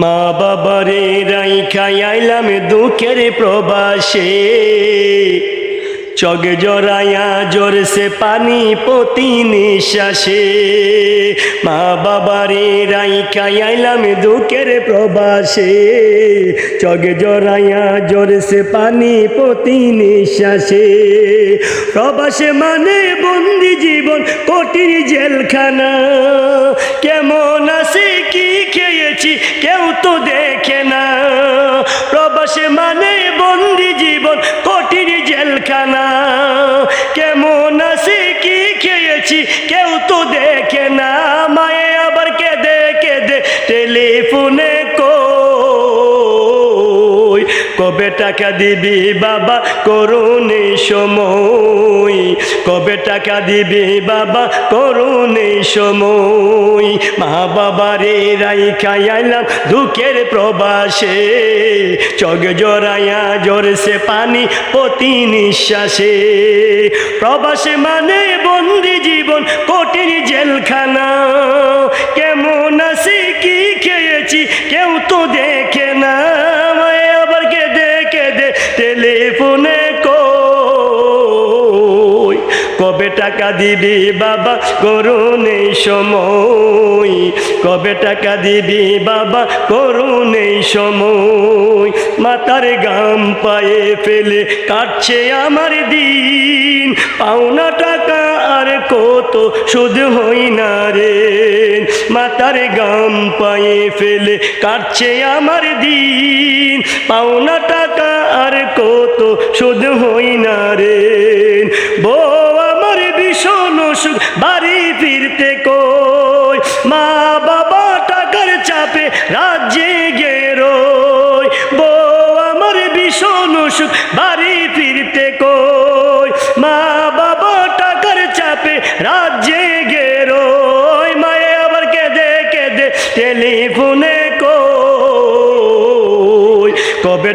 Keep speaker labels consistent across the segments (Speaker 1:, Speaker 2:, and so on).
Speaker 1: মা বাবারে রাই খাই আইলাম দুঃখের প্রবাসে। চগে জরায়া জোরসে পানি পতি নিঃশ্বাসে। মা বাবারে রাই খাই আইলাম দুঃখের প্রবাসে। চগে জরায়া জোরসে পানি পতি নিঃশ্বাসে। প্রবাসে মানে বন্দি জীবন, কঠিন জেলখানা। কেমন খেয়েছি কেউ তো দেখে না। প্রবাসে মানে বন্দি জীবন, কঠিন জেলখানা। কেমন আছে, কি খেয়েছি, কেউ তো দেখে না। কবে টাকা দিবি বাবা করুন সময়? কবে টাকা দিবি বাবা করুন সময়? মা বাবারে রাই খাইলাম দুঃখের প্রবাসে। চগ জরায়া জোরসে পানি প্রতি নিঃশ্বাসে। প্রবাসে মানে বন্দি জীবন, কঠিন জেলখানা। কই? কবে টাকা দিবি বাবা? করুন এই সময়। কবে টাকা দিবি বাবা? করুন এই সময়। মাতার গাম পায়ে ফেলে কাটছে আমার দিন। পাওনা টাকা আর কত শুধু হই না রে। মাতার গাম পায়ে ফেলে কাটছে আমার দিন। পাওনা টাকা আর কত শুধু হই না রে। বউ আমার ভীষণ অসুখ বাড়ি ফিরতে কই? মা বাবা টাকার চাপে রাজ্যে গেরোয় বউ আমার ভীষণ অসুখ বাড়ি ফিরতে কই? মা বাবা টাকার চাপে রাজ্যে গেরোয় মায়ে আবার কেঁদে কেঁদে টেলিফোনে কই? কবে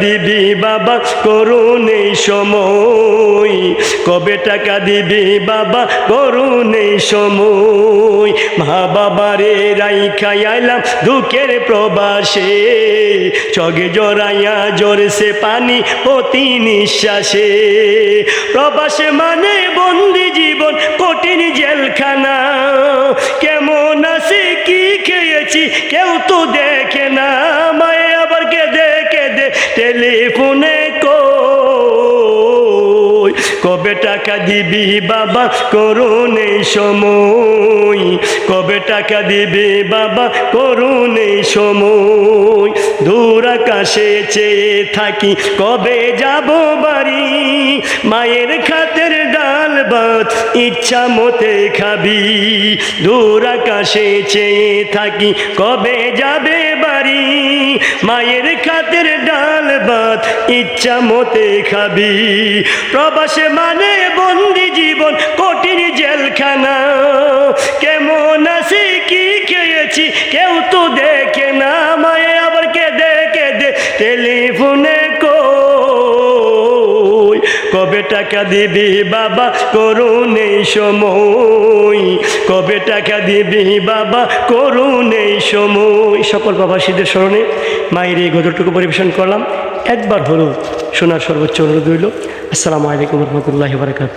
Speaker 1: দিবি বাবা করুন এই সময়। কবে টাকা দিবি বাবা করুন এই সময়। মা বাবারে রাই খাইলাম দুঃখের প্রবাসে। চগে জরাইয়া জোরসে পানি প্রতি নিঃশ্বাসে। প্রবাসে মানে বন্দি জীবন, কঠিন জেলখানা। কেমন আছে, কি খেয়েছি, কেউ তো দেখে টেলিফোনে কই? কবে টাকা দিবি বাবা করুন সময়? কবে টাকা দিবি বাবা করুন এই সময়? দূর আকাশে চেয়ে থাকি, কবে যাব বাড়ি? মায়ের খাতের ডাল ভাত ইচ্ছা মতে খাবি। দূর আকাশে চেয়ে থাকি, কবে যাবে বাড়ি? মায়ের খাতের ডাল ভাত ইচ্ছা মতে খাবি। প্রবাসে মানে বন্দি জীবন, কঠিন জেলখানা। কেমন আছি, কি খেয়েছি, কেউ তো দেখে না, মায়ে আবার কে দেখে দে। টেলিফোনে টাকা দিবি বাবা করুন এই সময়। কবে টাকা দিবি বাবা করুন এই সময়। সকল প্রবাসীদের স্মরণে মায়ের এই গজলটুকু পরিবেশন করলাম। একবার হলো শোনার সর্বোচ্চ অনুরোধ রইল। আসসালামু আলাইকুম রহমতুল্লাহ বারকাত